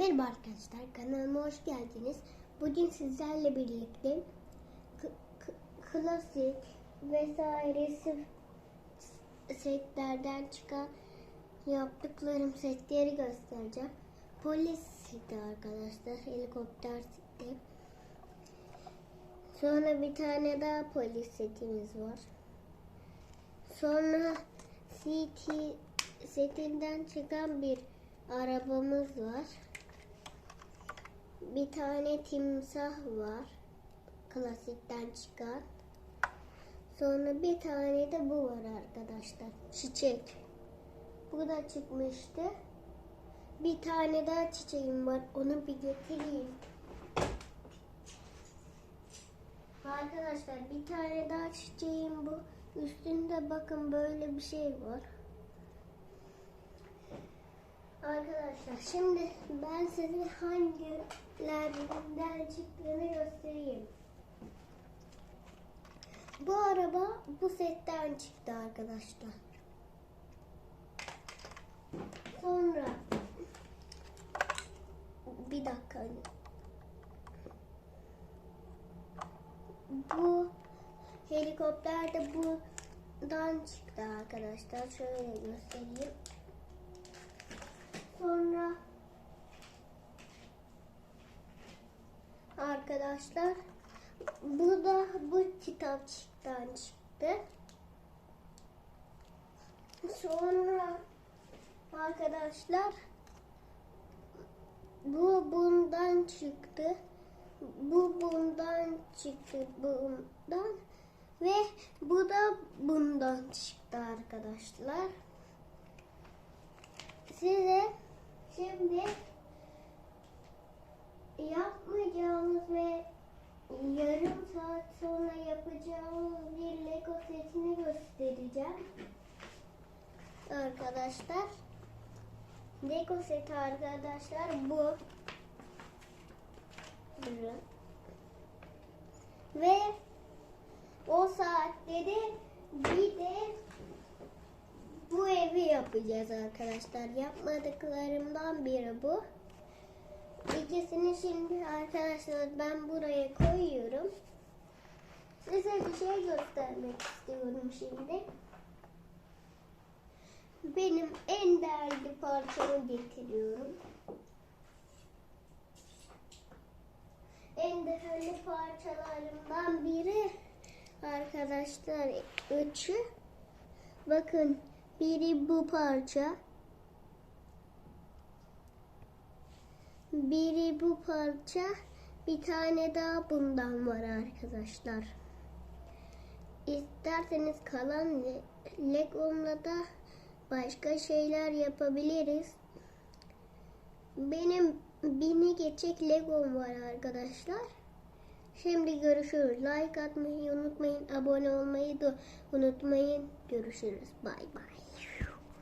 Merhaba arkadaşlar kanalıma hoş geldiniz. Bugün sizlerle birlikte klasik vesaire s- setlerden çıkan yaptıklarım setleri göstereceğim. Polis seti arkadaşlar, helikopter seti. Sonra bir tane daha polis setimiz var. Sonra CT setinden çıkan bir arabamız var. Bir tane timsah var. Klasikten çıkan. Sonra bir tane de bu var arkadaşlar. Çiçek. Bu da çıkmıştı. Bir tane daha çiçeğim var. Onu bir getireyim. Arkadaşlar bir tane daha çiçeğim bu. Üstünde bakın böyle bir şey var. Arkadaşlar şimdi ben size hangilerden çıktığını göstereyim. Bu araba bu setten çıktı arkadaşlar. Sonra bir dakika. Bu helikopter de buradan çıktı arkadaşlar. Şöyle göstereyim. Sonra arkadaşlar bu da bu kitapçıktan çıktı. Sonra arkadaşlar bu bundan çıktı. Bu bundan çıktı bundan ve bu da bundan çıktı arkadaşlar. Size şimdi yapmayacağımız ve yarım saat sonra yapacağımız bir Lego setini göstereceğim. Arkadaşlar. Lego seti arkadaşlar bu. Ve o saatte de bir de bu evi yapacağız arkadaşlar. Yapmadıklarımdan biri bu. İkisini şimdi arkadaşlar ben buraya koyuyorum. Size bir şey göstermek istiyorum şimdi. Benim en değerli parçamı getiriyorum. En değerli parçalarımdan biri arkadaşlar üçü. Bakın biri bu parça. Biri bu parça. Bir tane daha bundan var arkadaşlar. İsterseniz kalan le- Legom'la da başka şeyler yapabiliriz. Benim bini geçecek Legom var arkadaşlar. Şimdi görüşürüz. Like atmayı unutmayın. Abone olmayı da unutmayın. Görüşürüz. Bay bay.